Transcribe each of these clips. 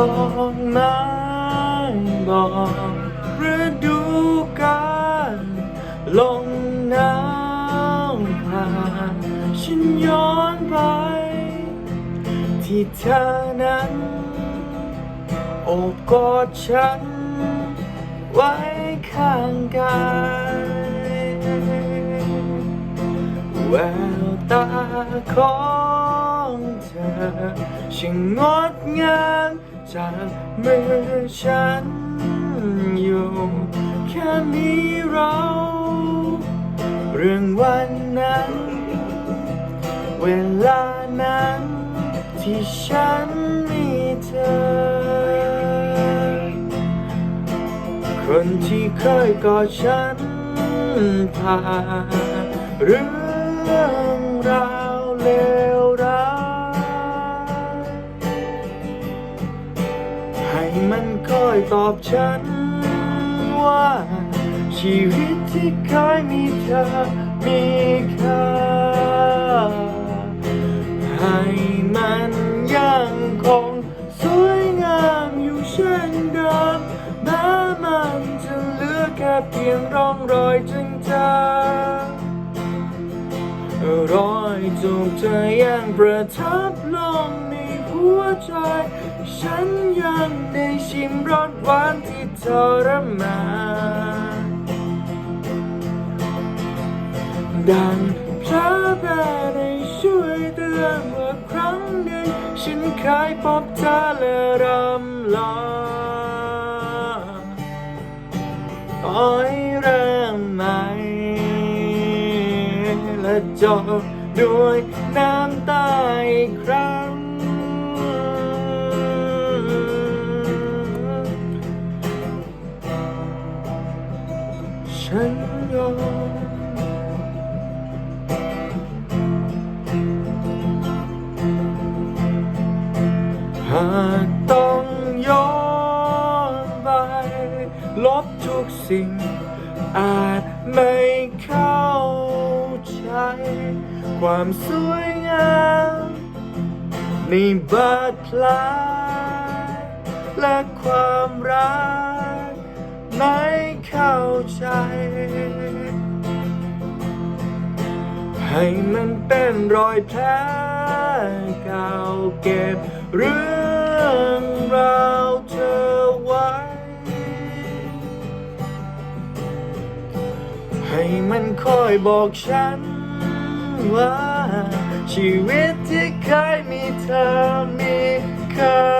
องนไม้บอกฤดูกาลลงน้ำผ่านฉันย้อนไป ที่เธอนั้นโอบกอดฉัน ไว้ข้างกายแววตาของเธอช่างงดงาม จากมือฉันอยู่แค่มีเรา เรื่องวันนั้น เวลานั้น ที่ฉันมีเธอ คนที่เคยกอดฉันผ่านเรื่องราวเลวร้าย มันคอยตอบฉันว่า ชีวิตที่เคยมีเธอมีค่าให้มันยังคงสวยงามอยู่เช่นเดิมแม้มันจะเหลือแค่เพียงร่องรอยจางๆรอยจูบเธอยังประทับลง หัวใจ ฉันยังได้ชิมรสหวานที่ทรมานดังพระแม่ได้ช่วยเตือนเมื่อครั้งหนึ่งฉันเคยพบเธอและรำลาต่อยเริ่มใหม่และจบด้วยน้ำตาอีกครั้ง ฉันยอมหากต้องย้อนไป ลบทุกสิ่ง อาจไม่เข้าใจ ความสวยงามในบาดแผลและความรัก ใจ ให้มันเป็นรอยแผลเก่าเก็บเรื่องราวเธอไว้ ให้มันคอยบอกฉันว่า ชีวิตที่เคยมีเธอมีค่า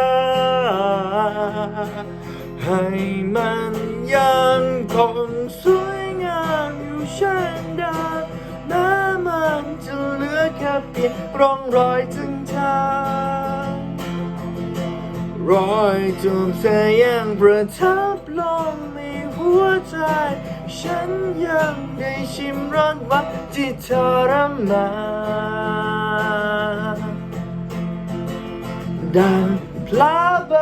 ให้มันยังคงสวยงามอยู่เช่นเดิมแม้มันจะเหลือแค่เพียงร่องรอยจึงทางรอยจูบเธอยังประทับลงในหัวใจ ฉันยังได้ชิมรสหวานที่ทรมานดังพลาบ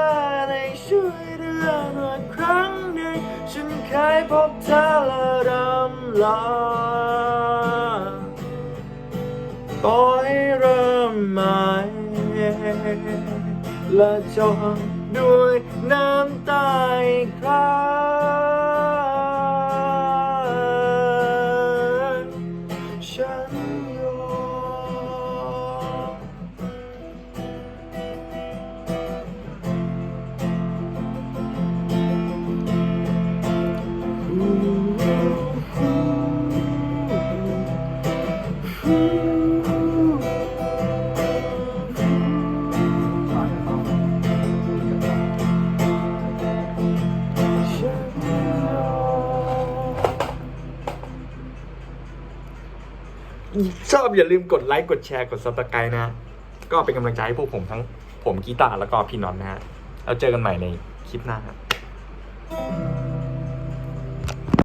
พบเธอและรำลาต่อให้เริ่มใหม่และจบด้วยน้ำตาอีกครั้ง ชอบอย่าลืมกดไลค์กดแชร์กดซับสไครต์นะ ก็เป็นกำลังใจให้พวกผมทั้งผมกีตาร์แล้วก็พี่นอนนะฮะแล้วเจอกันใหม่ในคลิปหน้าครับ